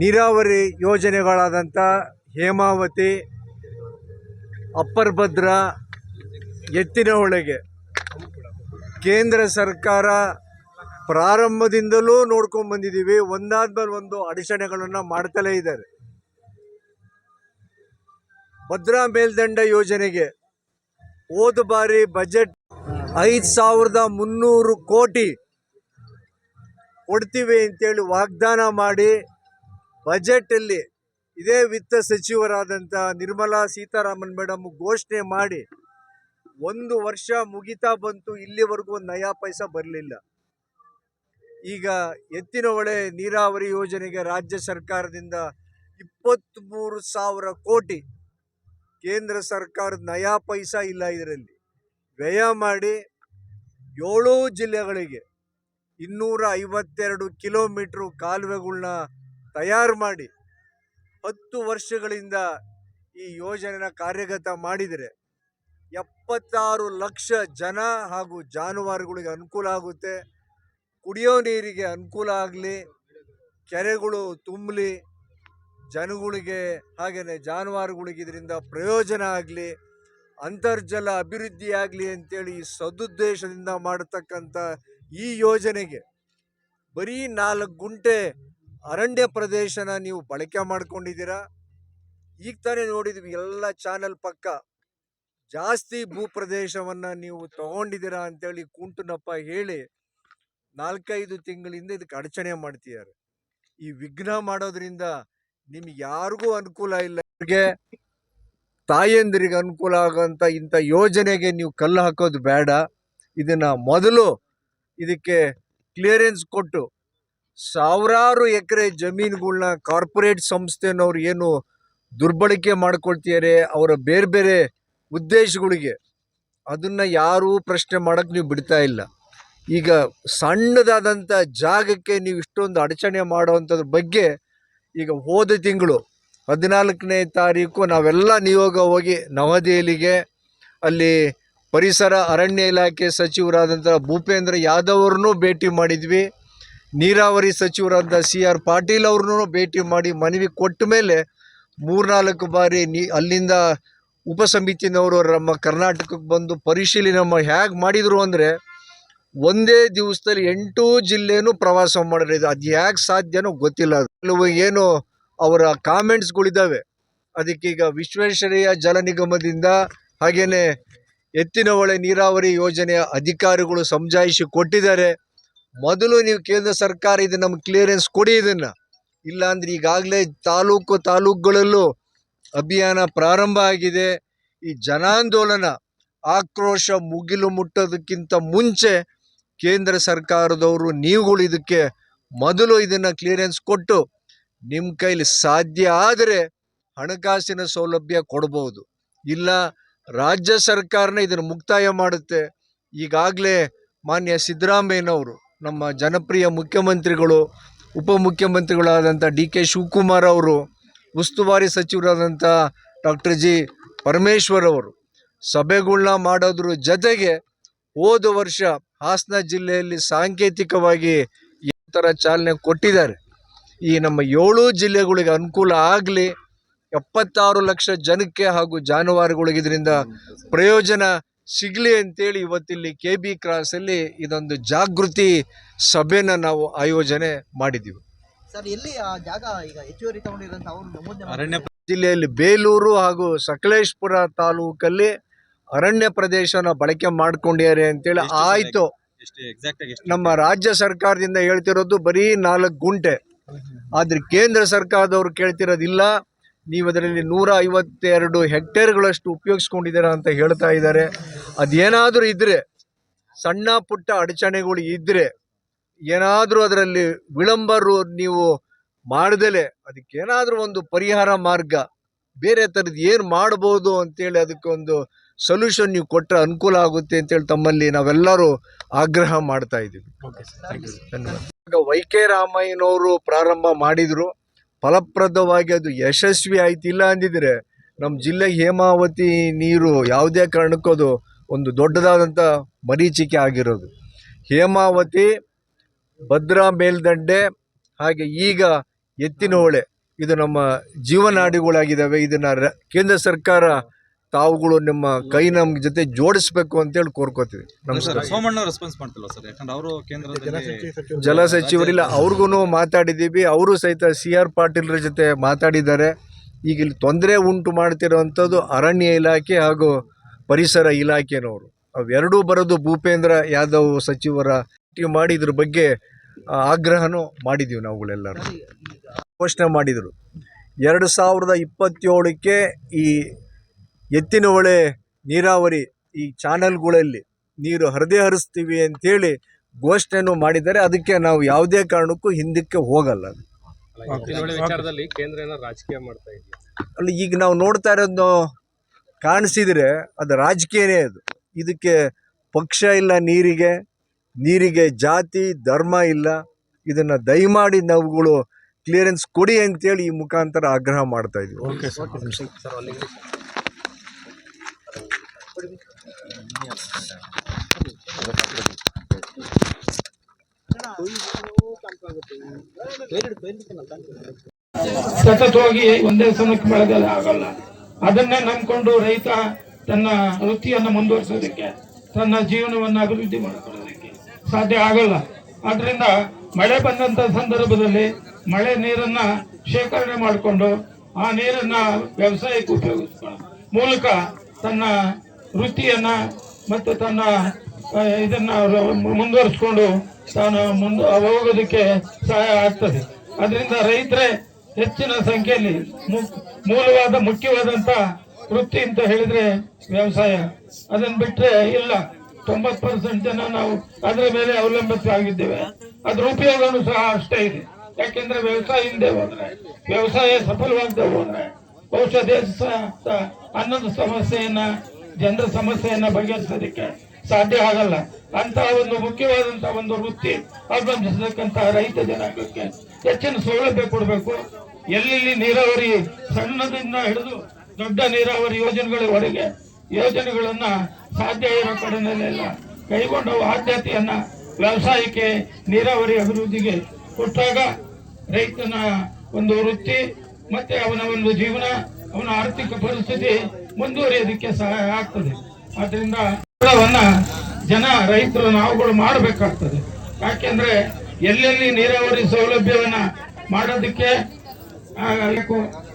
ನೀರಾವರಿ ಯೋಜನೆಗಳಾದಂಥ ಹೇಮಾವತಿ, ಅಪ್ಪರ್ ಎತ್ತಿನ ಎತ್ತಿನಹೊಳೆಗೆ. ಕೇಂದ್ರ ಸರ್ಕಾರ ಪ್ರಾರಂಭದಿಂದಲೂ ನೋಡ್ಕೊಂಡು ಬಂದಿದ್ದೀವಿ. ಒಂದಾದ್ಮೇಲೆ ಒಂದು ಅಡಚಣೆಗಳನ್ನು ಮಾಡ್ತಲೇ ಇದ್ದಾರೆ. ಭದ್ರಾ ಮೇಲ್ದಂಡ ಯೋಜನೆಗೆ ಹೋದ ಬಾರಿ ಬಜೆಟ್ ಐದು ಸಾವಿರದ ಮುನ್ನೂರು ಕೋಟಿ ಕೊಡ್ತೀವಿ ಅಂತೇಳಿ ವಾಗ್ದಾನ ಮಾಡಿ ಬಜೆಟಲ್ಲಿ ಇದೇ ವಿತ್ತ ಸಚಿವರಾದಂಥ ನಿರ್ಮಲಾ ಸೀತಾರಾಮನ್ ಮೇಡಮ್ ಘೋಷಣೆ ಮಾಡಿ ಒಂದು ವರ್ಷ ಮುಗಿತಾ ಬಂತು, ಇಲ್ಲಿವರೆಗೂ ನಯಾ ಪೈಸ ಬರಲಿಲ್ಲ. ಈಗ ಎತ್ತಿನ ಹೊಳೆ ನೀರಾವರಿ ಯೋಜನೆಗೆ ರಾಜ್ಯ ಸರ್ಕಾರದಿಂದ ಇಪ್ಪತ್ತ್ಮೂರು ಸಾವಿರ ಕೋಟಿ ಕೇಂದ್ರ ಸರ್ಕಾರದ ನಯಾ ಪೈಸ ಇಲ್ಲ ಇದರಲ್ಲಿ. ವ್ಯಯ ಮಾಡಿ ಏಳು ಜಿಲ್ಲೆಗಳಿಗೆ ಇನ್ನೂರ ಐವತ್ತೆರಡು ಕಿಲೋಮೀಟ್ರು ಕಾಲುವೆಗಳ್ನ ತಯಾರು ಮಾಡಿ ಹತ್ತು ವರ್ಷಗಳಿಂದ ಈ ಯೋಜನೆನ ಕಾರ್ಯಗತ ಮಾಡಿದರೆ ಎಪ್ಪತ್ತಾರು ಲಕ್ಷ ಜನ ಹಾಗೂ ಜಾನುವಾರುಗಳಿಗೆ ಅನುಕೂಲ ಆಗುತ್ತೆ. ಕುಡಿಯೋ ನೀರಿಗೆ ಅನುಕೂಲ ಆಗಲಿ, ಕೆರೆಗಳು ತುಂಬಲಿ, ಜನಗಳಿಗೆ ಹಾಗೆಯೇ ಜಾನುವಾರುಗಳಿಗೆ ಇದರಿಂದ ಪ್ರಯೋಜನ ಆಗಲಿ, ಅಂತರ್ಜಲ ಅಭಿವೃದ್ಧಿ ಆಗಲಿ ಅಂತೇಳಿ ಈ ಸದುದ್ದೇಶದಿಂದ ಮಾಡತಕ್ಕಂಥ ಈ ಯೋಜನೆಗೆ ಬರೀ ನಾಲ್ಕು ಗುಂಟೆ ಅರಣ್ಯ ಪ್ರದೇಶನ ನೀವು ಬಳಕೆ ಮಾಡ್ಕೊಂಡಿದ್ದೀರಾ? ಈಗ ತಾನೇ ನೋಡಿದ್ವಿ, ಎಲ್ಲ ಚಾನಲ್ ಪಕ್ಕ ಜಾಸ್ತಿ ಭೂ ಪ್ರದೇಶವನ್ನು ನೀವು ತಗೊಂಡಿದ್ದೀರಾ ಅಂತೇಳಿ ಕುಂಟುನಪ್ಪ ಹೇಳಿ ನಾಲ್ಕೈದು ತಿಂಗಳಿಂದ ಇದಕ್ಕೆ ಅಡಚಣೆ ಮಾಡ್ತಿದ್ದಾರೆ. ಈ ವಿಘ್ನ ಮಾಡೋದ್ರಿಂದ ನಿಮ್ಗೆ ಯಾರಿಗೂ ಅನುಕೂಲ ಇಲ್ಲ. ಅವ್ರಿಗೆ ತಾಯಂದಿರಿಗೆ ಅನುಕೂಲ ಆಗೋಂಥ ಇಂಥ ಯೋಜನೆಗೆ ನೀವು ಕಲ್ಲು ಹಾಕೋದು ಬೇಡ. ಇದನ್ನು ಮೊದಲು ಇದಕ್ಕೆ ಕ್ಲಿಯರೆನ್ಸ್ ಕೊಟ್ಟು ಸಾವಿರಾರು ಎಕರೆ ಜಮೀನುಗಳನ್ನ ಕಾರ್ಪೊರೇಟ್ ಸಂಸ್ಥೆನವ್ರು ಏನು ದುರ್ಬಳಕೆ ಮಾಡ್ಕೊಳ್ತಿದ್ದಾರೆ ಅವರ ಬೇರೆ ಬೇರೆ ಉದ್ದೇಶಗಳಿಗೆ. ಅದನ್ನು ಯಾರೂ ಪ್ರಶ್ನೆ ಮಾಡೋಕ್ಕೆ ನೀವು ಬಿಡ್ತಾ ಇಲ್ಲ. ಈಗ ಸಣ್ಣದಾದಂಥ ಜಾಗಕ್ಕೆ ನೀವು ಇಷ್ಟೊಂದು ಅಡಚಣೆ ಮಾಡೋವಂಥದ್ರ ಬಗ್ಗೆ ಈಗ ಹೋದ ತಿಂಗಳು ಹದಿನಾಲ್ಕನೇ ತಾರೀಕು ನಾವೆಲ್ಲ ನಿಯೋಗ ಹೋಗಿ ನವದೆಹಲಿಗೆ ಅಲ್ಲಿ ಪರಿಸರ ಅರಣ್ಯ ಇಲಾಖೆ ಸಚಿವರಾದಂಥ ಭೂಪೇಂದ್ರ ಯಾದವ್ರನ್ನೂ ಭೇಟಿ ಮಾಡಿದ್ವಿ. ನೀರಾವರಿ ಸಚಿವರಾದ ಸಿ ಆರ್ ಪಾಟೀಲ್ ಅವ್ರನ್ನೂ ಭೇಟಿ ಮಾಡಿ ಮನವಿ ಕೊಟ್ಟ ಮೇಲೆ ಮೂರ್ನಾಲ್ಕು ಬಾರಿ ನೀ ಅಲ್ಲಿಂದ ಉಪಸಮಿತಿನವರು ನಮ್ಮ ಕರ್ನಾಟಕಕ್ಕೆ ಬಂದು ಪರಿಶೀಲನೆ ನಮ್ಮ ಹೇಗೆ ಮಾಡಿದರು ಅಂದರೆ ಒಂದೇ ದಿವಸದಲ್ಲಿ ಎಂಟು ಜಿಲ್ಲೆನೂ ಪ್ರವಾಸ ಮಾಡಿರೋದು. ಅದು ಹೇಗೆ ಸಾಧ್ಯನೋ ಗೊತ್ತಿಲ್ಲ. ಕೆಲವು ಏನು ಅವರ ಕಾಮೆಂಟ್ಸ್ಗಳಿದ್ದಾವೆ ಅದಕ್ಕೀಗ ವಿಶ್ವೇಶ್ವರಯ್ಯ ಜಲ ನಿಗಮದಿಂದ ಹಾಗೆಯೇ ಎತ್ತಿನ ಹೊಳೆ ನೀರಾವರಿ ಯೋಜನೆಯ ಅಧಿಕಾರಿಗಳು ಸಮಜಾಯಿಷಿ ಕೊಟ್ಟಿದ್ದಾರೆ. ಮೊದಲು ನೀವು ಕೇಂದ್ರ ಸರ್ಕಾರ ಇದು ನಮ್ಗೆ ಕ್ಲಿಯರೆನ್ಸ್ ಕೊಡಿ ಇದನ್ನು. ಇಲ್ಲಾಂದ್ರೆ ಈಗಾಗಲೇ ತಾಲೂಕು ತಾಲೂಕುಗಳಲ್ಲೂ ಅಭಿಯಾನ ಪ್ರಾರಂಭ ಆಗಿದೆ. ಈ ಜನಾಂದೋಲನ ಆಕ್ರೋಶ ಮುಗಿಲು ಮುಟ್ಟೋದಕ್ಕಿಂತ ಮುಂಚೆ ಕೇಂದ್ರ ಸರ್ಕಾರದವರು ನೀವುಗಳು ಇದಕ್ಕೆ ಮೊದಲು ಇದನ್ನು ಕ್ಲಿಯರೆನ್ಸ್ ಕೊಟ್ಟು ನಿಮ್ಮ ಕೈಲಿ ಸಾಧ್ಯ ಆದರೆ ಹಣಕಾಸಿನ ಸೌಲಭ್ಯ ಕೊಡ್ಬೋದು. ಇಲ್ಲ ರಾಜ್ಯ ಸರ್ಕಾರನೇ ಇದನ್ನು ಮುಕ್ತಾಯ ಮಾಡುತ್ತೆ. ಈಗಾಗಲೇ ಮಾನ್ಯ ಸಿದ್ದರಾಮಯ್ಯನವರು ನಮ್ಮ ಜನಪ್ರಿಯ ಮುಖ್ಯಮಂತ್ರಿಗಳು, ಉಪಮುಖ್ಯಮಂತ್ರಿಗಳಾದಂಥ ಡಿ ಕೆ ಶಿವಕುಮಾರ್ ಅವರು, ಉಸ್ತುವಾರಿ ಸಚಿವರಾದಂಥ ಡಾಕ್ಟರ್ ಜಿ ಪರಮೇಶ್ವರ್ ಅವರು ಸಭೆಗಳನ್ನ ಮಾಡೋದ್ರ ಜೊತೆಗೆ ಹೋದ ವರ್ಷ ಹಾಸನ ಜಿಲ್ಲೆಯಲ್ಲಿ ಸಾಂಕೇತಿಕವಾಗಿ ಯಾವ ಥರ ಚಾಲನೆ ಕೊಟ್ಟಿದ್ದಾರೆ. ಈ ನಮ್ಮ ಏಳು ಜಿಲ್ಲೆಗಳಿಗೆ ಅನುಕೂಲ ಆಗಲಿ, ಎಪ್ಪತ್ತಾರು ಲಕ್ಷ ಜನಕ್ಕೆ ಹಾಗೂ ಜಾನುವಾರುಗಳಿಗೆ ಇದರಿಂದ ಪ್ರಯೋಜನ ಸಿಗಲಿ ಅಂತೇಳಿ ಇವತ್ತಿಲ್ಲಿ ಕೆ ಬಿ ಕ್ರಾಸಲ್ಲಿ ಇದೊಂದು ಜಾಗೃತಿ ಸಭೆನ ನಾವು ಆಯೋಜನೆ ಮಾಡಿದ್ದೀವಿ ಸರ್ ಎಲ್ಲಿ ಆ ಜಾಗ ಈಗ ಹೆಚ್ಚುವರಿ ತಗೊಂಡಿರೋಂಥ ಅವರು ನಮೂದನೆ ಅರಣ್ಯ ಜಿಲ್ಲೆಯಲ್ಲಿ ಬೇಲೂರು ಹಾಗೂ ಸಕಲೇಶ್ಪುರ ತಾಲೂಕಲ್ಲಿ ಅರಣ್ಯ ಪ್ರದೇಶನ ಬಳಕೆ ಮಾಡ್ಕೊಂಡಿದ್ದಾರೆ ಅಂತೇಳಿ ಆಯಿತು. ಎಷ್ಟು ಎಕ್ಸಾಕ್ಟ್ ಆಗಿ ನಮ್ಮ ರಾಜ್ಯ ಸರ್ಕಾರದಿಂದ ಹೇಳ್ತಿರೋದು ಬರೀ ನಾಲ್ಕು ಗುಂಟೆ. ಆದರೆ ಕೇಂದ್ರ ಸರ್ಕಾರದವ್ರು ಕೇಳ್ತಿರೋದಿಲ್ಲ. ನೀವು ಅದರಲ್ಲಿ ನೂರ ಐವತ್ತೆರಡು ಹೆಕ್ಟೇರ್ಗಳಷ್ಟು ಉಪಯೋಗಿಸ್ಕೊಂಡಿದ್ದೀರಾ ಅಂತ ಹೇಳ್ತಾ ಇದ್ದಾರೆ. ಅದೇನಾದರೂ ಇದ್ದರೆ ಸಣ್ಣ ಪುಟ್ಟ ಅಡಚಣೆಗಳು ಇದ್ದರೆ ಏನಾದರೂ ಅದರಲ್ಲಿ ವಿಳಂಬರು ನೀವು ಮಾಡದಲೆ ಅದಕ್ಕೇನಾದರೂ ಒಂದು ಪರಿಹಾರ ಮಾರ್ಗ ಬೇರೆ ಥರದ್ದು ಏನು ಮಾಡ್ಬೋದು ಅಂತೇಳಿ ಅದಕ್ಕೊಂದು ಸೊಲ್ಯೂಷನ್ ನೀವು ಕೊಟ್ಟರೆ ಅನುಕೂಲ ಆಗುತ್ತೆ ಅಂತೇಳಿ ತಮ್ಮಲ್ಲಿ ನಾವೆಲ್ಲರೂ ಆಗ್ರಹ ಮಾಡ್ತಾ ಇದ್ದೀವಿ. ಧನ್ಯವಾದ. ಇವಾಗ ವೈ ಕೆ ರಾಮಯ್ಯನವರು ಪ್ರಾರಂಭ ಮಾಡಿದ್ರು. ಫಲಪ್ರದವಾಗಿ ಅದು ಯಶಸ್ವಿ ಆಯ್ತಿಲ್ಲ ಅಂದಿದ್ರೆ ನಮ್ಮ ಜಿಲ್ಲೆ ಹೇಮಾವತಿ ನೀರು ಯಾವುದೇ ಕಾರಣಕ್ಕೂ ಅದು ಒಂದು ದೊಡ್ಡದಾದಂಥ ಮರೀಚಿಕೆ ಆಗಿರೋದು. ಹೇಮಾವತಿ, ಭದ್ರಾ ಮೇಲ್ದಂಡೆ, ಹಾಗೆ ಈಗ ಎತ್ತಿನಹೊಳೆ ಇದು ನಮ್ಮ ಜೀವನಾಡಿಗಳಾಗಿದ್ದಾವೆ. ಇದನ್ನು ಕೇಂದ್ರ ಸರ್ಕಾರ ತಾವುಗಳು ನಿಮ್ಮ ಕೈ ನಮ್ಮ ಜೊತೆ ಜೋಡಿಸ್ಬೇಕು ಅಂತೇಳಿ ಕೋರ್ಕೋತೀವಿ. ನಮಸ್ಕಾರ ಸೋಮಣ್ಣ ರೆಸ್ಪಾನ್ಸ್ ಮಾಡ್ತಿಲ್ವಾ ಸರ್? ಯಾಕಂದ್ರೆ ಅವರು ಕೇಂದ್ರದಲ್ಲಿ ಜಲ ಸಚಿವರಿಲ್ಲ ಅವ್ರಿಗೂ ಮಾತಾಡಿದ್ದೀವಿ ಅವರು ಸಹಿತ ಸಿ ಆರ್ ಪಾಟೀಲ್ರ ಜೊತೆ ಮಾತಾಡಿದ್ದಾರೆ. ಈಗ ಇಲ್ಲಿ ತೊಂದರೆ ಉಂಟು ಮಾಡ್ತಿರೋವಂಥದ್ದು ಅರಣ್ಯ ಇಲಾಖೆ ಹಾಗೂ ಪರಿಸರ ಇಲಾಖೆನವರು. ಅವೆರಡೂ ಬರೋದು ಭೂಪೇಂದ್ರ ಯಾದವ್ ಸಚಿವರ ಟೀ ಮಾಡಿ ಇದ್ರ ಬಗ್ಗೆ ಆಗ್ರಹನೂ ಮಾಡಿದ್ದೀವಿ ನಾವುಗಳೆಲ್ಲರೂ. ಘೋಷಣೆ ಮಾಡಿದರು. ಎರಡು ಸಾವಿರದ ಇಪ್ಪತ್ತೇಳಕ್ಕೆ ಈ ಎತ್ತಿನಹೊಳೆ ನೀರಾವರಿ ಈ ಚಾನಲ್ಗಳಲ್ಲಿ ನೀರು ಹರಿದೇ ಹರಿಸ್ತೀವಿ ಅಂತೇಳಿ ಘೋಷಣೆಯನ್ನು ಮಾಡಿದ್ದಾರೆ. ಅದಕ್ಕೆ ನಾವು ಯಾವುದೇ ಕಾರಣಕ್ಕೂ ಹಿಂದಕ್ಕೆ ಹೋಗಲ್ಲ. ವಿಚಾರದಲ್ಲಿ ಕೇಂದ್ರ ಏನೋ ರಾಜಕೀಯ ಮಾಡ್ತಾ ಅಲ್ಲಿ ಈಗ ನಾವು ನೋಡ್ತಾ ಇರೋದು ಕಾಣಿಸಿದರೆ ಅದು ರಾಜಕೀಯನೇ ಅದು. ಇದಕ್ಕೆ ಪಕ್ಷ ಇಲ್ಲ ನೀರಿಗೆ ನೀರಿಗೆ ಜಾತಿ ಧರ್ಮ ಇಲ್ಲ. ಇದನ್ನು ದಯಮಾಡಿ ನಾವುಗಳು ಕ್ಲಿಯರೆನ್ಸ್ ಕೊಡಿ ಅಂತೇಳಿ ಈ ಮುಖಾಂತರ ಆಗ್ರಹ ಮಾಡ್ತಾ ಇದ್ದೀವಿ. ಸತತವಾಗಿ ಒಂದೇ ಸಮಯಕ್ಕೆ ಬೆಳೆದಲ್ಲ ಆಗಲ್ಲ. ಅದನ್ನೇ ನಂಬಿಕೊಂಡು ರೈತ ತನ್ನ ವೃತ್ತಿಯನ್ನು ಮುಂದುವರಿಸೋದಕ್ಕೆ, ತನ್ನ ಜೀವನವನ್ನು ಅಭಿವೃದ್ಧಿ ಮಾಡಿಕೊಳ್ಳೋದಕ್ಕೆ ಸಾಧ್ಯ ಆಗಲ್ಲ. ಆದ್ರಿಂದ ಮಳೆ ಬಂದಂತ ಸಂದರ್ಭದಲ್ಲಿ ಮಳೆ ನೀರನ್ನ ಶೇಖರಣೆ ಮಾಡಿಕೊಂಡು ಆ ನೀರನ್ನ ವ್ಯವಸಾಯಕ್ಕೆ ಉಪಯೋಗಿಸ್ಕೊಳ್ಳೋ ಮೂಲಕ ತನ್ನ ವೃತ್ತಿಯನ್ನ ಮತ್ತು ತನ್ನ ಇದನ್ನು ಮುಂದುವರಿಸ್ಕೊಂಡು ತಾನು ಮುಂದೆ ಹೋಗೋದಕ್ಕೆ ಸಹಾಯ ಆಗ್ತದೆ. ಅದರಿಂದ ರೈತರೇ ಹೆಚ್ಚಿನ ಸಂಖ್ಯೆಯಲ್ಲಿ ಮೂಲವಾದ ಮುಖ್ಯವಾದಂತ ವೃತ್ತಿ ಅಂತ ಹೇಳಿದ್ರೆ ವ್ಯವಸಾಯ. ಅದನ್ನು ಬಿಟ್ಟರೆ ಇಲ್ಲ. ತೊಂಬತ್ ಪರ್ಸೆಂಟ್ ಜನ ನಾವು ಅದರ ಮೇಲೆ ಅವಲಂಬಿತ ಆಗಿದ್ದೇವೆ ಅದ್ರ ಉಪಯೋಗನೂ ಸಹ ಅಷ್ಟೇ ಇದೆ. ಯಾಕೆಂದ್ರೆ ವ್ಯವಸಾಯ ಹಿಂದೆ ಹೋದ್ರೆ, ವ್ಯವಸಾಯ ಸಫಲವಾಗದೆ ಹೋದ್ರೆ ಬಹುಶಃ ದೇಶ ಅನ್ನದ ಸಮಸ್ಯೆಯನ್ನ ಜನರ ಸಮಸ್ಯೆಯನ್ನ ಬಗೆಹರಿಸೋದಕ್ಕೆ ಸಾಧ್ಯ ಆಗಲ್ಲ. ಅಂತ ಒಂದು ಮುಖ್ಯವಾದಂತ ಒಂದು ವೃತ್ತಿ ಅವಲಂಬಿಸತಕ್ಕಂತಹ ರೈತ ಜನಾಂಗಕ್ಕೆ ಹೆಚ್ಚಿನ ಸೌಲಭ್ಯ ಕೊಡಬೇಕು. ಎಲ್ಲೆಲ್ಲಿ ನೀರಾವರಿ ಸಣ್ಣದಿಂದ ಹಿಡಿದು ದೊಡ್ಡ ನೀರಾವರಿ ಯೋಜನೆಗಳವರೆಗೆ ಯೋಜನೆಗಳನ್ನ ಸಾಧ್ಯ ಇರೋ ಕಡೆನಲ್ಲೆಲ್ಲ ಕೈಗೊಂಡು ಆದ್ಯತೆಯನ್ನ ವ್ಯವಸಾಯಕ್ಕೆ, ನೀರಾವರಿ ಅಭಿವೃದ್ಧಿಗೆ ಕೊಟ್ಟಾಗ ರೈತನ ಒಂದು ವೃತ್ತಿ ಮತ್ತೆ ಅವನ ಒಂದು ಜೀವನ ಅವನ ಆರ್ಥಿಕ ಪರಿಸ್ಥಿತಿ ಮುಂದುವರಿಯೋದಕ್ಕೆ ಸಹಾಯ ಆಗ್ತದೆ. ಆದ್ರಿಂದ ಜನ ರೈತರು ನಾವುಗಳು ಮಾಡಬೇಕಾಗ್ತದೆ. ಯಾಕೆಂದ್ರೆ ಎಲ್ಲೆಲ್ಲಿ ನೀರಾವರಿ ಸೌಲಭ್ಯವನ್ನ ಮಾಡೋದಕ್ಕೆ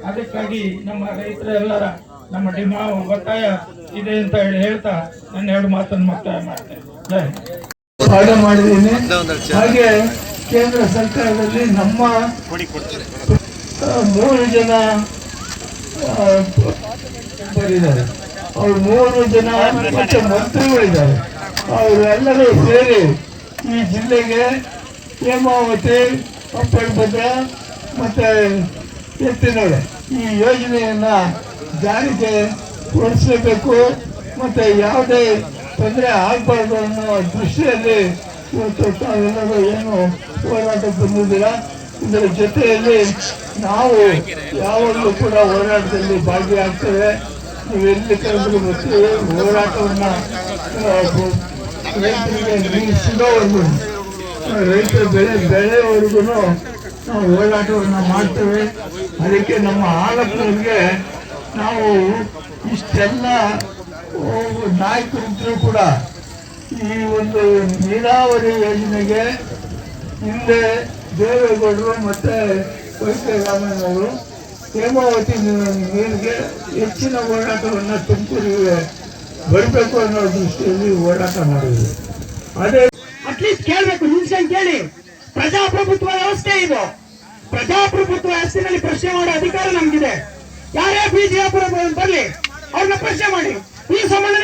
ಅದಕ್ಕಾಗಿ ನಮ್ಮ ರೈತರೆಲ್ಲರ ನಮ್ಮ ಡಿಮಾ ಒತ್ತಾಯ ಇದೆ ಅಂತ ಹೇಳಿ ಹೇಳ್ತಾ ನನ್ನ ಎರಡು ಮಾತನ್ನು ಮುಕ್ತಾಯ ಮಾಡ್ತೇನೆ. ಮಾಡಿದ್ದೀನಿ. ಹಾಗೆ ಕೇಂದ್ರ ಸರ್ಕಾರದಲ್ಲಿ ನಮ್ಮ ಮೂರು ಜನ ಅವ್ರು ಮೂರು ಜನ ಮತ್ತೆ ಮಂತ್ರಿಗಳಿದ್ದಾರೆ ಅವರೆಲ್ಲರೂ ಸೇರಿ ಈ ಜಿಲ್ಲೆಗೆ ಹೇಮಾವತಿ ಭದ್ರ ಮತ್ತೆ ಎತ್ತಿನೊಳೆ ಈ ಯೋಜನೆಯನ್ನ ಜಾರಿಗೆ ಉಳಿಸಬೇಕು ಮತ್ತೆ ಯಾವುದೇ ತೊಂದರೆ ಆಗ್ಬಾರ್ದು ಅನ್ನೋ ದೃಷ್ಟಿಯಲ್ಲಿ ಇವತ್ತು ತಾವೆಲ್ಲರೂ ಏನು ಹೋರಾಟ ಬಂದಿದ್ದೀರಾ? ಇದರ ಜೊತೆಯಲ್ಲಿ ನಾವು ಯಾವಾಗಲೂ ಕೂಡ ಹೋರಾಟದಲ್ಲಿ ಭಾಗಿಯಾಗ್ತೇವೆ. ನೀವೆಲ್ಲಿ ಕರೆದ್ರು ಬರ್ತೀವಿ ಹೋರಾಟವನ್ನು ರೈತರಿಗೆ ನಿಲ್ಲಿಸಿದವರೆಗೂ ರೈತರ ಬೆಳೆ ಬೆಳೆಯವರೆಗೂ ನಾವು ಹೋರಾಟವನ್ನು ಮಾಡ್ತೇವೆ. ಅದಕ್ಕೆ ನಮ್ಮ ಆಲಕ್ಕರಿಗೆ ನಾವು ಇಷ್ಟೆಲ್ಲ ನಾಯಕರಿದ್ದರೂ ಕೂಡ ಈ ಒಂದು ನೀರಾವರಿ ಯೋಜನೆಗೆ ಹಿಂದೆ ದೇವೇಗೌಡರು ಮತ್ತೆ ರಾಮಯ್ಯನವರು ಹೇಮಾವತಿ ನೀರಿಗೆ ಹೆಚ್ಚಿನ ಹೋರಾಟವನ್ನು ತುಮಕೂರಿಗೆ ಬರಬೇಕು ಅನ್ನೋ ದೃಷ್ಟಿಯಲ್ಲಿ ಹೋರಾಟ ಮಾಡಿದ್ರು. ಅದೇ ಅಟ್ಲೀಸ್ಟ್ ಕೇಳಬೇಕು ನಿಮಿಷ ಕೇಳಿ ಪ್ರಜಾಪ್ರಭುತ್ವ ವ್ಯವಸ್ಥೆ ಇದು. ಪ್ರಜಾಪ್ರಭುತ್ವ ವ್ಯವಸ್ಥೆಯಲ್ಲಿ ಪ್ರಶ್ನೆ ಮಾಡೋ ಅಧಿಕಾರ ನಮ್ಗಿದೆ. ಯಾರೇ ಬಿಜೆಪಿ ಬರಲಿ ಅವ್ರನ್ನ ಪ್ರಶ್ನೆ ಮಾಡಿ. ಈ ಸಂಬಂಧ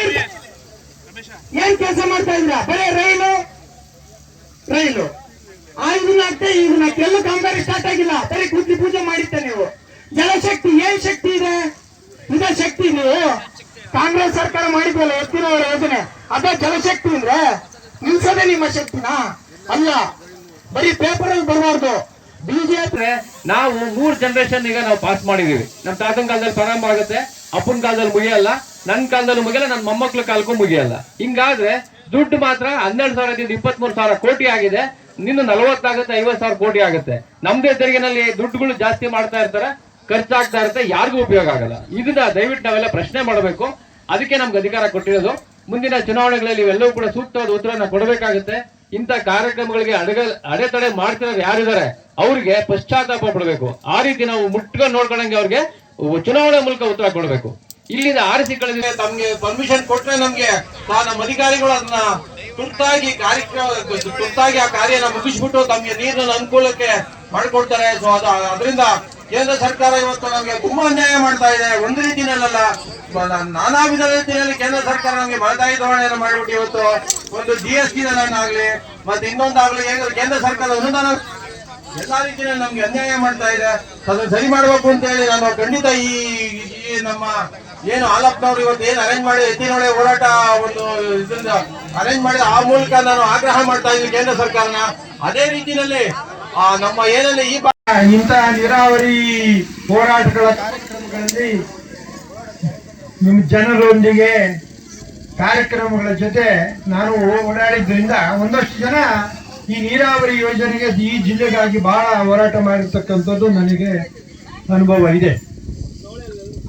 ಏನ್ ಕೆಲಸ ಮಾಡ್ತಾ ಇದ್ರ ಬರೇ ರೈಲು? ರೈಲು. ಆ ಇದನ್ನ ಆಗ್ತೇ ಇದನ್ನ ಎಲ್ಲ ಕಾಮಗಾರಿ ಸ್ಟಾರ್ಟ್ ಆಗಿಲ್ಲ. ಬರೀ ಗುದ್ದಿ ಪೂಜೆ ಮಾಡಿದ್ದೆ ನೀವು. ಜಲಶಕ್ತಿ, ಏನ್ ಶಕ್ತಿ ಇದೆ? ಇದೇ ಶಕ್ತಿ ನೀವು. ಕಾಂಗ್ರೆಸ್ ಸರ್ಕಾರ ಮಾಡಿದ್ವಲ್ಲ ಎತ್ತಿನ ಯೋಜನೆ. ಅದೇ ಜಲಶಕ್ತಿ ಅಂದ್ರೆ ನಿಲ್ಸೋದೇ ನಿಮ್ಮ ಶಕ್ತಿನಾ? ಅಲ್ಲ, ಬರೀ ಪೇಪರ್ ಅಲ್ಲಿ ಬರಬಾರ್ದು. ಬಿಜೆಪಿ ನಾವು ಮೂರ್ ಜನರೇಷನ್ ಈಗ ನಾವು ಪಾಸ್ ಮಾಡಿದೀವಿ. ನಮ್ ತಾತನ ಕಾಲದಲ್ಲಿ ಪ್ರಾರಂಭ ಆಗುತ್ತೆ, ಅಪ್ಪನ ಕಾಲದಲ್ಲಿ ಮುಗಿಯಲ್ಲ ನನ್ನ ಕಾಲದಲ್ಲಿ ಮುಗಿಯಲ್ಲ ನನ್ನ ಮೊಮ್ಮಕ್ಳ ಕಾಲಕ್ಕೂ ಮುಗಿಯಲ್ಲ. ಹಿಂಗಾದ್ರೆ ದುಡ್ಡು ಮಾತ್ರ ಹನ್ನೆರಡು ಸಾವಿರದಿಂದ ಇಪ್ಪತ್ಮೂರು ಸಾವಿರ ಕೋಟಿ ಆಗಿದೆ. ನಿನ್ನ ನಲವತ್ತಾಗುತ್ತೆ, ಐವತ್ತು ಸಾವಿರ ಕೋಟಿ ಆಗುತ್ತೆ. ನಮ್ದೇ ತೆರಿಗೆನಲ್ಲಿ ದುಡ್ಡುಗಳು ಜಾಸ್ತಿ ಮಾಡ್ತಾ ಇರ್ತಾರೆ, ಖರ್ಚಾಗ್ತಾ ಇರುತ್ತೆ, ಯಾರಿಗೂ ಉಪಯೋಗ ಆಗಲ್ಲ. ಇದನ್ನ ದಯವಿಟ್ಟು ನಾವೆಲ್ಲ ಪ್ರಶ್ನೆ ಮಾಡಬೇಕು. ಅದಕ್ಕೆ ನಮ್ಗೆ ಅಧಿಕಾರ ಕೊಟ್ಟಿರೋದು. ಮುಂದಿನ ಚುನಾವಣೆಗಳಲ್ಲಿ ಇವೆಲ್ಲವೂ ಕೂಡ ಸೂಕ್ತವಾದ ಉತ್ತರನ ಕೊಡಬೇಕಾಗುತ್ತೆ. ಇಂಥ ಕಾರ್ಯಕ್ರಮಗಳಿಗೆ ಅಡಗ, ಅಡೆತಡೆ ಮಾಡ್ತಿರೋರು ಯಾರಿದ್ದಾರೆ, ಅವ್ರಿಗೆ ಪಶ್ಚಾತ್ತಾಪ ಪಡಬೇಕು. ಆ ರೀತಿ ನಾವು ಮುಟ್ಕೊಂಡು ನೋಡ್ಕೊಂಡಂಗೆ ಅವ್ರಿಗೆ ಚುನಾವಣೆ ಮೂಲಕ ಉತ್ತರ ಕೊಡಬೇಕು. ಇಲ್ಲಿಂದ ಆರಿಸಿ ಕಳೆದಿದೆ, ತಮ್ಗೆ ಪರ್ಮಿಷನ್ ಕೊಟ್ಟರೆ ನಮ್ಗೆ ನಮ್ಮ ಅಧಿಕಾರಿಗಳು ಅದನ್ನ ತುರ್ತಾಗಿ ಕಾರ್ಯಕ್ರಮ, ತುರ್ತಾಗಿ ಆ ಕಾರ್ಯನ ಮುಗಿಸ್ಬಿಟ್ಟು ತಮಗೆ ನೀರಿನ ಅನುಕೂಲಕ್ಕೆ ಮಾಡಿಕೊಡ್ತಾರೆ. ಸೊ ಅದು, ಅದರಿಂದ ಕೇಂದ್ರ ಸರ್ಕಾರ ಇವತ್ತು ನಮಗೆ ತುಂಬಾ ಅನ್ಯಾಯ ಮಾಡ್ತಾ ಇದೆ. ಒಂದು ರೀತಿನಲ್ಲ ನಾನಾ ವಿಧ ರೀತಿಯಲ್ಲಿ ಕೇಂದ್ರ ಸರ್ಕಾರ ನಮಗೆ ಮಲತಾಯಿ ಧೋರಣೆಯನ್ನು ಮಾಡಿಬಿಟ್ಟು ಇವತ್ತು ಒಂದು ಜಿ ಎಸ್ ಟಿ ಆಗಲಿ ಮತ್ತೆ ಇನ್ನೊಂದಾಗ್ಲಿ ಕೇಂದ್ರ ಸರ್ಕಾರ ಅನುದಾನ ಎಲ್ಲಾ ರೀತಿಯಲ್ಲಿ ನಮ್ಗೆ ಅನ್ಯಾಯ ಮಾಡ್ತಾ ಇದೆ. ಅದನ್ನು ಸರಿ ಮಾಡಬೇಕು ಅಂತ ಹೇಳಿ ನಾನು ಖಂಡಿತ ಈ ನಮ್ಮ ಏನು ಹಾಲಪ್ಪನವ್ರು ಇವತ್ತು ಏನು ಅರೇಂಜ್ ಮಾಡಿ ಎತ್ತಿನೊಳೆ ಹೋರಾಟ ಒಂದು ಇದರಿಂದ ಅರೇಂಜ್ ಮಾಡಿದ ಆ ಮೂಲಕ ನಾನು ಆಗ್ರಹ ಮಾಡ್ತಾ ಇದ್ದೀನಿ ಕೇಂದ್ರ ಸರ್ಕಾರನ. ಅದೇ ರೀತಿಯಲ್ಲಿ ನಮ್ಮ ಏನಲ್ಲಿ ಈ ಇಂತಹ ನೀರಾವರಿ ಹೋರಾಟಗಳ ಕಾರ್ಯಕ್ರಮಗಳಲ್ಲಿ ನಿಮ್ಮ ಜನರೊಂದಿಗೆ ಕಾರ್ಯಕ್ರಮಗಳ ಜೊತೆ ನಾನು ಓಡಾಡಿದ್ರಿಂದ ಒಂದಷ್ಟು ಜನ ಈ ನೀರಾವರಿ ಯೋಜನೆಗೆ ಈ ಜಿಲ್ಲೆಗಾಗಿ ಬಹಳ ಹೋರಾಟ ಮಾಡಿರ್ತಕ್ಕಂಥದ್ದು ನನಗೆ ಅನುಭವ ಇದೆ.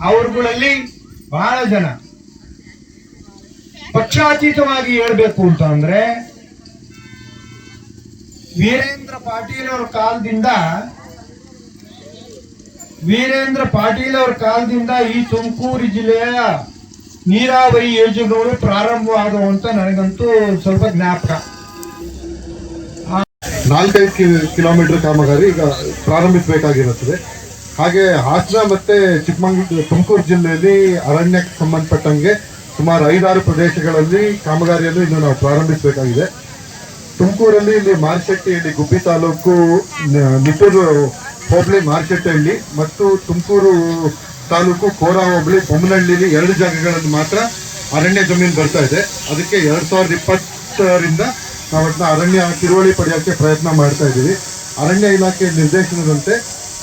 ಅವ್ರುಗಳಲ್ಲಿ ಬಹಳ ಜನ. ಪಕ್ಷಾತೀತವಾಗಿ ಹೇಳ್ಬೇಕು ಅಂತ ಅಂದ್ರೆ, ವೀರೇಂದ್ರ ಪಾಟೀಲ್ ಅವ್ರ ಕಾಲದಿಂದ, ವೀರೇಂದ್ರ ಪಾಟೀಲ್ ಅವ್ರ ಕಾಲದಿಂದ ಈ ತುಮಕೂರು ಜಿಲ್ಲೆಯ ನೀರಾವರಿ ಯೋಜನೆಗಳು ಪ್ರಾರಂಭವಾದವು ಅಂತ ನನಗಂತೂ ಸ್ವಲ್ಪ ಜ್ಞಾಪಕ. ನಾಲ್ಕೈದು ಕಿಲೋಮೀಟರ್ ಕಾಮಗಾರಿ ಈಗ ಪ್ರಾರಂಭಿಸಬೇಕಾಗಿರುತ್ತದೆ. ಹಾಗೆ ಹಾಸನ ಮತ್ತೆ ಚಿಕ್ಕಮಂಗ್ಳೂರು, ತುಮಕೂರು ಜಿಲ್ಲೆಯಲ್ಲಿ ಅರಣ್ಯಕ್ಕೆ ಸಂಬಂಧಪಟ್ಟಂಗೆ ಸುಮಾರು ಐದಾರು ಪ್ರದೇಶಗಳಲ್ಲಿ ಕಾಮಗಾರಿಯನ್ನು ಇನ್ನು ನಾವು ಪ್ರಾರಂಭಿಸಬೇಕಾಗಿದೆ. ತುಮಕೂರಲ್ಲಿ ಇಲ್ಲಿ ಮಾರ್ಶೆಟ್ಟಿಹಳ್ಳಿ ಗುಬ್ಬಿ ತಾಲೂಕು ನಿಟ್ಟೂರು, ಹೋಬಳಿ ಮಾರ್ಶೆಟ್ಟಹಳ್ಳಿ ಮತ್ತು ತುಮಕೂರು ತಾಲೂಕು ಕೋರಾ, ಹೋಬಳಿ, ಬೊಮ್ಮನಹಳ್ಳಿಲಿ ಎರಡು ಜಾಗಗಳಲ್ಲಿ ಮಾತ್ರ ಅರಣ್ಯ ಜಮೀನು ಬರ್ತಾ ಇದೆ. ಅದಕ್ಕೆ ಎರಡು ಸಾವಿರದ ಇಪ್ಪತ್ತರಿಂದ ನಾವು ಅದನ್ನ ಅರಣ್ಯ, ತಿರುವಳಿ ಪಡೆಯೋಕ್ಕೆ ಪ್ರಯತ್ನ ಮಾಡ್ತಾ ಇದ್ದೀವಿ. ಅರಣ್ಯ ಇಲಾಖೆ ನಿರ್ದೇಶನದಂತೆ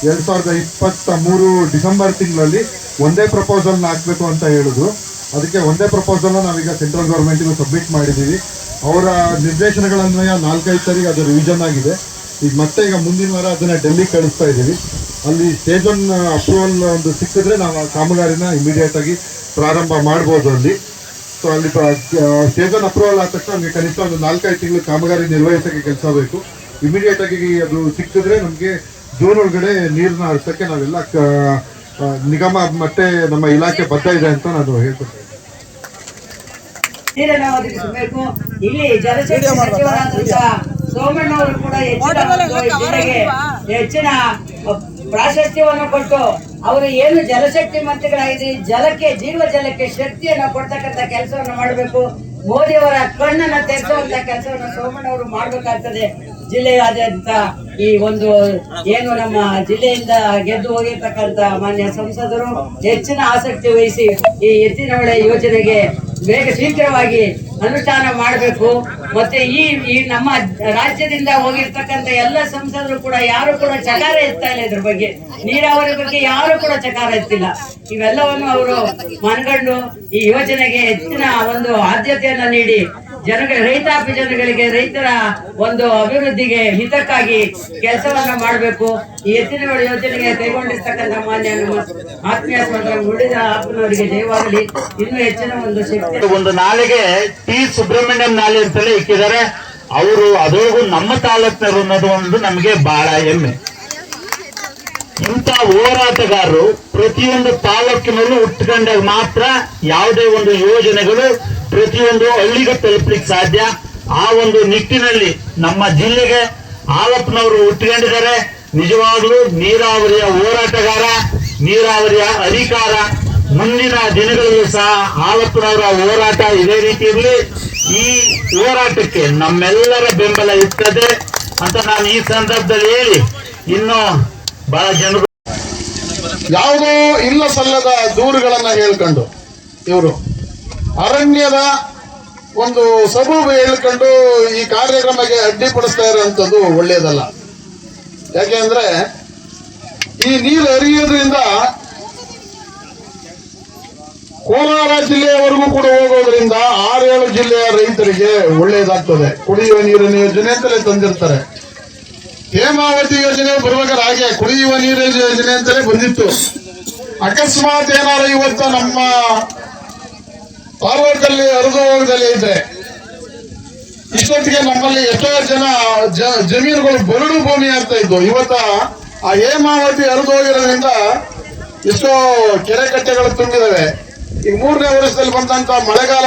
ಎರಡ್ ಸಾವಿರದ ಇಪ್ಪತ್ತ ಮೂರು ಡಿಸೆಂಬರ್ ತಿಂಗಳಲ್ಲಿ ಒಂದೇ ಪ್ರಪೋಸಲ್ನ ಹಾಕಬೇಕು ಅಂತ ಹೇಳಿದ್ರು ಅದಕ್ಕೆ ಒಂದೇ ಪ್ರಪೋಸಲ್ನ ನಾವೀಗ ಸೆಂಟ್ರಲ್ ಗೌರ್ಮೆಂಟಿಗೂ ಸಬ್ಮಿಟ್ ಮಾಡಿದ್ದೀವಿ. ಅವರ ನಿರ್ದೇಶನಗಳನ್ವಯ ನಾಲ್ಕೈದು ತಾರೀಕು ಅದು ರಿವಿಷನ್ ಆಗಿದೆ. ಈಗ ಮತ್ತೆ ಈಗ ಮುಂದಿನ ವಾರ ಅದನ್ನ ಡೆಲ್ಲಿ ಕಳಿಸ್ತಾ ಇದ್ದೀವಿ. ಅಲ್ಲಿ ಸ್ಟೇಜ್ ಒನ್ ಅಪ್ರೂವಲ್ ಒಂದು ಸಿಕ್ಕಿದ್ರೆ ನಾವು ಆ ಕಾಮಗಾರಿನ ಇಮಿಡಿಯೇಟ್ ಆಗಿ ಪ್ರಾರಂಭ ಮಾಡ್ಬೋದು ಅಲ್ಲಿ. ಸೊ ಅಲ್ಲಿ ಸ್ಟೇಜ್ ಒನ್ ಅಪ್ರೂವಲ್ ಆದ ತಕ್ಷಣ ನಮಗೆ ಕನಿಷ್ಠ ಒಂದು ನಾಲ್ಕೈದು ತಿಂಗಳು ಕಾಮಗಾರಿ ನಿರ್ವಹಿಸೋಕ್ಕೆ ಕೆಲಸ ಬೇಕು. ಇಮಿಡಿಯೇಟ್ ಆಗಿ ಅದು ಸಿಕ್ಕಿದ್ರೆ ನಮಗೆ ಜೂನ್ ಒಳಗಡೆ ನೀರನ್ನ ಹರಿಸೋಕ್ಕೆ ನಾವೆಲ್ಲ ನಿಗಮ ಮತ್ತೆ ನಮ್ಮ ಇಲಾಖೆ ಬರ್ತಾ ಇದೆ ಅಂತ ನಾನು ಹೇಳ್ಕೊಳ್ತೇನೆ ನಾವು ಒದಗಿಸಬೇಕು. ಇಲ್ಲಿ ಜಲಶಕ್ತಿ ಸಚಿವರಾದಂತಹ ಸೋಮಣ್ಣವರು ಕೂಡ ಹೆಚ್ಚಿನ ಪ್ರಾಶಸ್ತ್ಯವನ್ನು ಕೊಟ್ಟು ಅವರು ಏನು ಜಲಶಕ್ತಿ ಮಂತ್ರಿಗಳಾಗಿದೆ ಜಲಕ್ಕೆ ಜೀವ ಜಲಕ್ಕೆ ಶಕ್ತಿಯನ್ನ ಕೊಡ್ತಕ್ಕಂಥ ಕೆಲಸವನ್ನು ಮಾಡಬೇಕು. ಮೋದಿಯವರ ಕಣ್ಣನ್ನ ತೆರೆಸುವಂತ ಕೆಲಸವನ್ನು ಸೋಮಣ್ಣವರು ಮಾಡಬೇಕಾಗ್ತದೆ. ಜಿಲ್ಲೆಯಾದ್ಯಂತ ಈ ಒಂದು ಏನು ನಮ್ಮ ಜಿಲ್ಲೆಯಿಂದ ಗೆದ್ದು ಹೋಗಿರ್ತಕ್ಕಂಥ ಮಾನ್ಯ ಸಂಸದರು ಹೆಚ್ಚಿನ ಆಸಕ್ತಿ ವಹಿಸಿ ಈ ಎತ್ತಿನ ಹೊಳೆ ಯೋಜನೆಗೆ ಬೇಗ ಶೀಘ್ರವಾಗಿ ಅನುಷ್ಠಾನ ಮಾಡಬೇಕು. ಮತ್ತೆ ಈ ಈ ನಮ್ಮ ರಾಜ್ಯದಿಂದ ಹೋಗಿರ್ತಕ್ಕಂಥ ಎಲ್ಲ ಸಂಸದರು ಕೂಡ ಯಾರು ಕೂಡ ಚಕಾರ ಎತ್ತಾ ಇಲ್ಲ ಇದ್ರ ಬಗ್ಗೆ. ನೀರಾವರಿ ಬಗ್ಗೆ ಯಾರು ಕೂಡ ಚಕಾರ ಎತ್ತಿಲ್ಲ. ಇವೆಲ್ಲವನ್ನು ಅವರು ಮನಗಂಡು ಈ ಯೋಜನೆಗೆ ಹೆಚ್ಚಿನ ಒಂದು ಆದ್ಯತೆಯನ್ನ ನೀಡಿ ಜನಗಳ ರೈತಾಪಿ ಜನಗಳಿಗೆ ರೈತರ ಒಂದು ಅಭಿವೃದ್ಧಿಗೆ ಹಿತಕ್ಕಾಗಿ ಕೆಲಸವನ್ನ ಮಾಡಬೇಕು. ಈ ಎತ್ತಿನ ಯೋಜನೆಗೆ ಕೈಗೊಂಡಿರ್ತಕ್ಕಂಥ ಮಾನ್ಯ ನಮ್ಮ ಆತ್ಮೀಯ ಉಳಿದ ಆತ್ಮನವರಿಗೆ ಜಯವಾಗಲಿ. ಇನ್ನೂ ಹೆಚ್ಚಿನ ಒಂದು ಶಕ್ತಿ. ಒಂದು ನಾಲೆಗೆ ಟಿ. ಸುಬ್ರಹ್ಮಣ್ಯಂ ನಾಲೆ ಅಂತಲೇ ಇಕ್ಕಿದ್ದಾರೆ ಅವರು ಅದರಗೂ ನಮ್ಮ ತಾಲೂಕಿನವರು ಅನ್ನೋದು ಒಂದು ನಮಗೆ ಬಹಳ ಹೆಮ್ಮೆ. ಇಂಥ ಹೋರಾಟಗಾರರು ಪ್ರತಿಯೊಂದು ತಾಲೂಕಿನಲ್ಲೂ ಉಟ್ಕೊಂಡಾಗ ಮಾತ್ರ ಯಾವುದೇ ಒಂದು ಯೋಜನೆಗಳು ಪ್ರತಿಯೊಂದು ಹಳ್ಳಿಗೆ ತಲುಪಲಿಕ್ಕೆ ಸಾಧ್ಯ. ಆ ಒಂದು ನಿಟ್ಟಿನಲ್ಲಿ ನಮ್ಮ ಜಿಲ್ಲೆಗೆ ಆಲಪ್ಪನವರು ಉಟ್ಕೊಂಡಿದ್ದಾರೆ. ನಿಜವಾಗ್ಲೂ ನೀರಾವರಿಯ ಹೋರಾಟಗಾರ, ನೀರಾವರಿಯ ಅಧಿಕಾರ ಮುಂದಿನ ದಿನಗಳಲ್ಲಿ ಸಹ ಆಲಪ್ಪನವರ ಹೋರಾಟ ಇದೇ ರೀತಿ ಇರಲಿ. ಈ ಹೋರಾಟಕ್ಕೆ ನಮ್ಮೆಲ್ಲರ ಬೆಂಬಲ ಇರ್ತದೆ ಅಂತ ನಾನು ಈ ಸಂದರ್ಭದಲ್ಲಿ ಹೇಳಿ. ಇನ್ನು ಬಹಳ ಜನರು ಯಾವುದೋ ಇಲ್ಲ ಸಲ್ಲದ ದೂರುಗಳನ್ನ ಹೇಳ್ಕೊಂಡು ಇವರು. ಅರಣ್ಯದ ಒಂದು ಸಬೂಬು ಹೇಳ್ಕೊಂಡು ಈ ಕಾರ್ಯಕ್ರಮಕ್ಕೆ ಅಡ್ಡಿಪಡಿಸ್ತಾ ಇರುವಂತದ್ದು ಒಳ್ಳೆಯದಲ್ಲ. ಯಾಕೆಂದ್ರೆ ಈ ನೀರು ಹರಿಯೋದ್ರಿಂದ ಕೋಲಾರ ಜಿಲ್ಲೆಯವರೆಗೂ ಕೂಡ ಹೋಗೋದ್ರಿಂದ ಆರೇಳು ಜಿಲ್ಲೆಯ ರೈತರಿಗೆ ಒಳ್ಳೆಯದಾಗ್ತದೆ. ಕುಡಿಯುವ ನೀರಿನ ಯೋಜನೆ ಅಂತಲೇ ತಂದಿರ್ತಾರೆ. ಹೇಮಾವತಿ ಯೋಜನೆ ಬರ್ಬೇಕಾದ್ರೆ ಹಾಗೆ ಕುಡಿಯುವ ನೀರಿನ ಯೋಜನೆ ಅಂತಲೇ ಬಂದಿತ್ತು. ಅಕಸ್ಮಾತ್ ಏನಾರ ಇವತ್ತು ನಮ್ಮ ಹರಿದು ಹೋಗದಲ್ಲಿ ಇದ್ರೆ ಇಷ್ಟೊತ್ತಿಗೆ ನಮ್ಮಲ್ಲಿ ಎಷ್ಟೋ ಜನ ಜಮೀನುಗಳು ಬರಡು ಭೂಮಿ ಆಗ್ತಾ ಇದ್ವು. ಇವತ್ತ ಆ ಹೇಮಾವತಿ ಹರಿದು ಹೋಗಿರೋದ್ರಿಂದ ಎಷ್ಟೋ ಕೆರೆ ಕಟ್ಟೆಗಳು ತುಂಬಿದಾವೆ. ಈ ಮೂರನೇ ವರ್ಷದಲ್ಲಿ ಬಂದಂತ ಮಳೆಗಾಲ